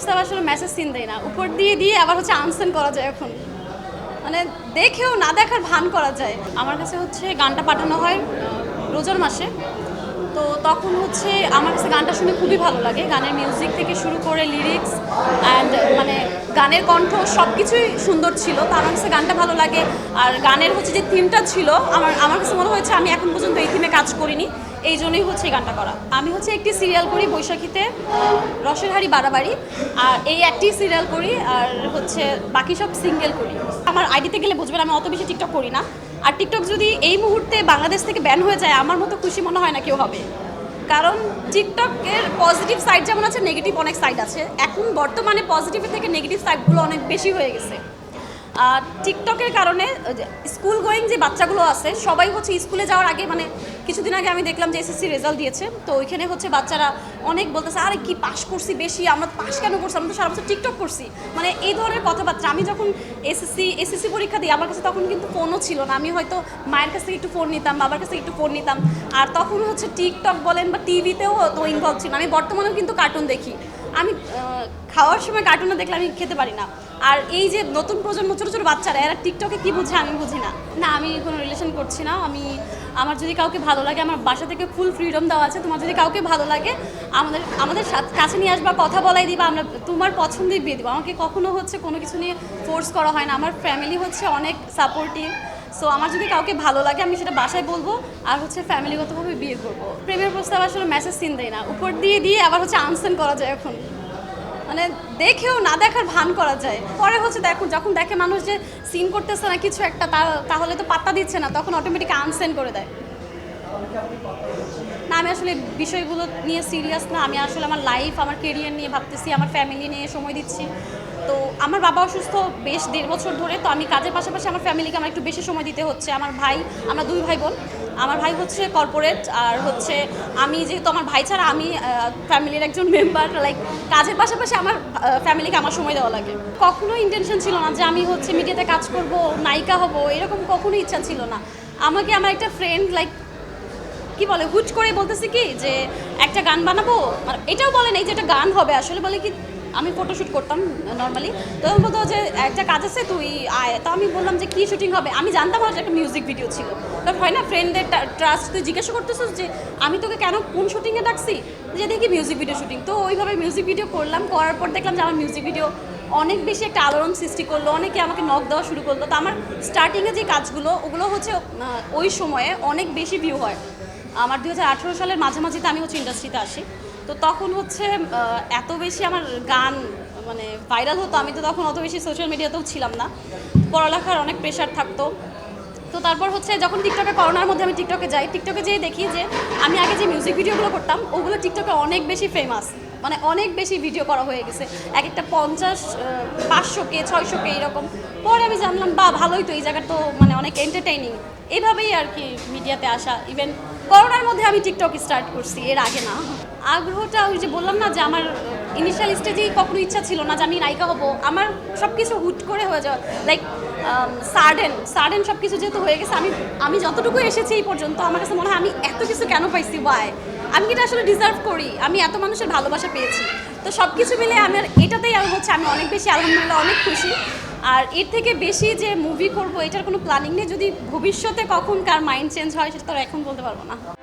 প্রস্তাব আসলে message seen দেয় না। উপর দিয়ে দিয়ে আবার হচ্ছে আনসেন করা যায় এখন। মানে দেখেও না দেখার ভান করা যায়। আমার কাছে হচ্ছে গানটা পাঠানো হয় রোজার মাসে। তো তখন হচ্ছে আমার কাছে গানটা শুনে খুবই ভালো লাগে। গানের মিউজিক থেকে শুরু করে লিরিক্স অ্যান্ড মানে গানের কণ্ঠ সব কিছুই সুন্দর ছিল। তো আমার কাছে গানটা ভালো লাগে। আর গানের হচ্ছে যে থিমটা ছিল, আমার আমার কাছে মনে হয়েছে আমি এখন পর্যন্ত এই থিমে কাজ করিনি। এই জন্যই হচ্ছে এই গানটা করা। আমি হচ্ছে একটি সিরিয়াল করি বৈশাখীতে রসের হাড়ি বাড়াবাড়ি আর এই একটি সিরিয়াল করি, আর হচ্ছে বাকি সব সিঙ্গেল করি। আমার আইডিতে গেলে বুঝবেন আমি অত বেশি টিকটক করি না। আর টিকটক যদি এই মুহূর্তে বাংলাদেশ থেকে ব্যান হয়ে যায়, আমার মতো খুশি মনে হয় না কেউ হবে। কারণ টিকটকের পজিটিভ সাইড যেমন আছে নেগেটিভ অনেক সাইড আছে। এখন বর্তমানে পজিটিভের থেকে নেগেটিভ সাইডগুলো অনেক বেশি হয়ে গেছে। টিকটকের কারণে স্কুল গোয়িং যে বাচ্চাগুলো আছে, সবাই হচ্ছে স্কুলে যাওয়ার আগে মানে কিছুদিন আগে আমি দেখলাম যে এসএসসি রেজাল্ট দিয়েছে। তো ওইখানে হচ্ছে বাচ্চারা অনেক বলতেছে, আরে কি পাশ করছি বেশি, আমরা পাশ কেন করছি? আমরা তো সারা বছর টিকটক করছি। মানে এই ধরনের কথাবার্তা। আমি যখন এসএসসি এসএসসি পরীক্ষা দিই, আমার কাছে তখন কিন্তু ফোনও ছিল না। আমি হয়তো মায়ের কাছ থেকে একটু ফোন নিতাম, বাবার কাছ থেকে একটু ফোন নিতাম। আর তখন হচ্ছে টিকটক বলেন বা টিভিতেও তো ইনভলভ ছিল আমি বর্তমানেও কিন্তু কার্টুন দেখি। আমি খাওয়ার সময় কার্টুন না দেখলে আমি খেতে পারি না। আর এই যে নতুন প্রজন্ম, ছোটো ছোটো বাচ্চারা, এরা টিকটকে কী বুঝে আমি বুঝি না। না, আমি কোনো রিলেশন করছি না। আমি, আমার যদি কাউকে ভালো লাগে, আমার বাসা থেকে ফুল ফ্রিডম দেওয়া আছে। তোমার যদি কাউকে ভালো লাগে, আমাদের আমাদের কাছে নিয়ে আসবা, কথা বলাই দিবা, আমরা তোমার পছন্দেই বিয়ে দেবো। আমাকে কখনো হচ্ছে কোনো কিছু নিয়ে ফোর্স করা হয় না। আমার ফ্যামিলি হচ্ছে অনেক সাপোর্টিভ সো আমার যদি কাউকে ভালো লাগে, আমি সেটা বাসায় বলব আর হচ্ছে ফ্যামিলিগতভাবে বিয়ে করব। প্রেমের প্রস্তাব আসলে মেসেজ সিন দেয় না। উপর দিয়ে দিয়ে আবার হচ্ছে আনসেন করা যায় এখন। মানে দেখেও না দেখার ভান করা যায়। পরে হচ্ছে দেখো, যখন দেখে মানুষ যে সিন করতেছে না কিছু একটা তাহলে তো পাত্তা দিচ্ছে না, তখন অটোমেটিক আনসেন করে দেয়। না, আমি আসলে বিষয়গুলো নিয়ে সিরিয়াস না। আমি আসলে আমার লাইফ আমার কেরিয়ার নিয়ে ভাবতেছি, আমার ফ্যামিলি নিয়ে সময় দিচ্ছি। তো আমার বাবা অসুস্থ বেশ দেড় বছর ধরে, তো আমি কাজের পাশাপাশি আমার ফ্যামিলিকে আমার একটু বেশি সময় দিতে হচ্ছে। আমার ভাই, আমরা দুই ভাই বোন। আমার ভাই হচ্ছে কর্পোরেট আর হচ্ছে আমি যেহেতু আমার ভাই ছাড়া আমি ফ্যামিলির একজন মেম্বার লাইক কাজের পাশাপাশি আমার ফ্যামিলিকে আমার সময় দেওয়া লাগে। কখনো ইন্টেনশন ছিল না যে আমি হচ্ছে মিডিয়াতে কাজ করব, নায়িকা হব, এরকম কখনো ইচ্ছা ছিল না। আমাকে আমার একটা ফ্রেন্ড লাইক কি বলে, হুট করে বলতেছে কি যে একটা গান বানাবো? মানে এটাও বলে নাই যে এটা গান হবে, আসলে বলে কি আমি ফটোশ্যুট করতাম নর্মালি তো তখন বলতো যে একটা কাজ আছে, তুই আয়। তো আমি বললাম যে কী শুটিং হবে? আমি জানতাম যে একটা মিউজিক ভিডিও ছিল। কারণ হয় না ফ্রেন্ডদের ট্রাস্ট তুই জিজ্ঞাসা করতেছিস যে আমি তোকে কেন কোন শুটিংয়ে ডাকছি? যে দেখি মিউজিক ভিডিও শুটিং তো ওইভাবে মিউজিক ভিডিও করলাম, করার পর দেখলাম যে আমার মিউজিক ভিডিও অনেক বেশি একটা আলোড়ন সৃষ্টি করল, অনেকে আমাকে নক দেওয়া শুরু করল। তো আমার স্টার্টিংয়ে যে কাজগুলো, ওগুলো হচ্ছে ওই সময়ে অনেক বেশি ভিউ হয়। আমার দু হাজার আঠেরো সালের মাঝামাঝিতে আমি হচ্ছে ইন্ডাস্ট্রিতে আসি। তো তখন হচ্ছে এত বেশি আমার গান মানে ভাইরাল হতো, আমি তো তখন অত বেশি সোশ্যাল মিডিয়াতেও ছিলাম না। পড়ালেখার অনেক প্রেশার থাকতো। তো তারপর হচ্ছে যখন টিকটকে করোনার মধ্যে আমি টিকটকে যাই টিকটকে যেয়ে দেখি যে আমি আগে যে মিউজিক ভিডিওগুলো করতাম, ওগুলো টিকটকে অনেক বেশি ফেমাস মানে অনেক বেশি ভিডিও করা হয়ে গেছে। এক একটা পঞ্চাশ পাঁচশো কে, ছয়শো কে এরকম। পরে আমি জানলাম বা ভালোই তো, এই জায়গা তো মানে অনেক এন্টারটেইনিং এইভাবেই আর কি মিডিয়াতে আসা। ইভেন করোনার মধ্যে আমি টিকটক স্টার্ট করছি, এর আগে না। আগ্রহটা ওই যে বললাম না যে আমার ইনিশিয়াল স্টেজেই কখনো ইচ্ছা ছিল না যে আমি নায়িকা হব। আমার সব কিছু হুট করে হয়ে যাওয়া লাইক সার্ডেন সার্ডেন সব কিছু যেহেতু হয়ে গেছে, আমি আমি যতটুকু এসেছি এই পর্যন্ত আমার কাছে মনে হয় আমি এত কিছু কেন পাইছি ওয়াই আমি এটা আসলে ডিজার্ভ করি, আমি এত মানুষের ভালোবাসা পেয়েছি। তো সব কিছু মিলে আমার এটাতেই আর হচ্ছে, আমি অনেক বেশি আলহামদুলিল্লাহ অনেক খুশি। আর এর থেকে বেশি যে মুভি করব, এটার কোনো প্ল্যানিং নেই? যদি ভবিষ্যতে কখন কার মাইন্ড চেঞ্জ হয়, সেটা তো এখন বলতে পারব না।